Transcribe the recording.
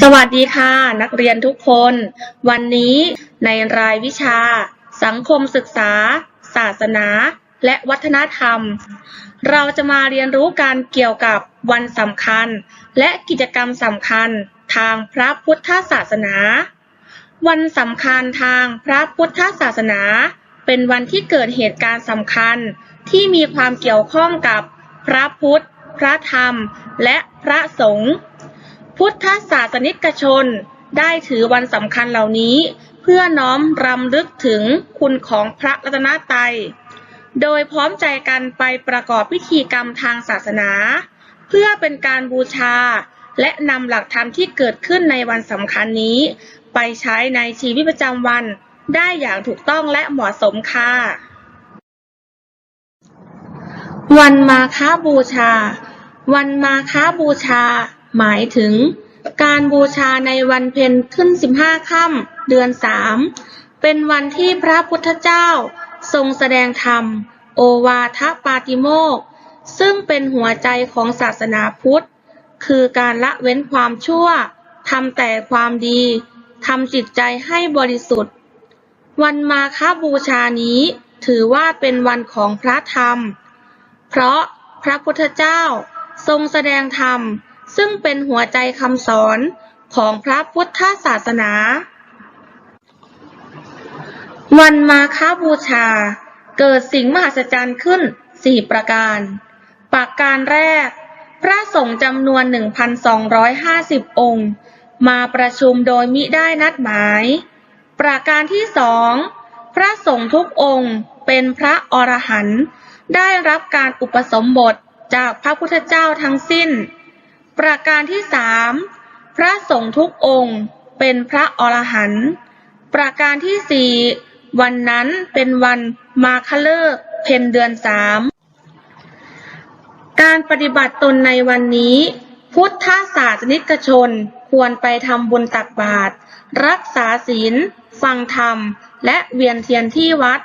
สวัสดีค่ะ นักเรียนทุกคน วันนี้ในรายวิชา สังคมศึกษา ศาสนา และวัฒนธรรม เราจะมาเรียนรู้การเกี่ยวกับวันสำคัญ และกิจกรรมสำคัญทางพระพุทธศาสนา วันสำคัญทางพระพุทธศาสนา เป็นวันที่เกิดเหตุการณ์สำคัญที่มีความเกี่ยวข้องกับพระพุทธ พระธรรม และพระสงฆ์ พุทธศาสนิกชนได้ถือวันสำคัญเหล่านี้ เพื่อน้อมรำลึกถึงคุณของพระรัตนตรัย โดยพร้อมใจกันไปประกอบพิธีกรรมทางศาสนา เพื่อเป็นการบูชา และนำหลักธรรมที่เกิดขึ้นในวันสำคัญนี้ ไปใช้ในชีวิตประจำวันได้อย่างถูกต้องและเหมาะสมค่ะ วันมาฆบูชา วันมาฆบูชา หมายถึงการบูชาในวันเพ็ญขึ้นสิบห้าค่ำเดือนสามเป็นวันที่พระพุทธเจ้าทรงแสดงธรรม โอวาทปาติโมก ซึ่งเป็นหัวใจของศาสนาพุทธ คือการละเว้นความชั่วทำแต่ความดีทำจิตใจให้บริสุทธิ์ วันมาฆบูชานี้ถือว่าเป็นวันของพระธรรม เพราะพระพุทธเจ้าทรงแสดงธรรม ซึ่งเป็นหัวใจคำสอนของพระพุทธศาสนา วันมาฆบูชา เกิดสิ่งมหัศจรรย์ขึ้นสี่ประการ ประการแรก พระสงฆ์จำนวน 1,250 องค์ มาประชุมโดยมิได้นัดหมาย ประการที่สองพระสงฆ์ทุกองค์เป็นพระอรหันต์ได้รับการอุปสมบทจากพระพุทธเจ้าทั้งสิ้น ประการที่สามพระสงฆ์ทุกองค์เป็นพระอรหันต์ประการที่สี่วันนั้นเป็นวันมาคฤกษ์เพ็ญเดือนสามการปฏิบัติตนในวันนี้ พุทธศาสนิกชนควรไปทำบุญตักบาตรรักษาศีล ฟังธรรม และเวียนเทียนที่วัด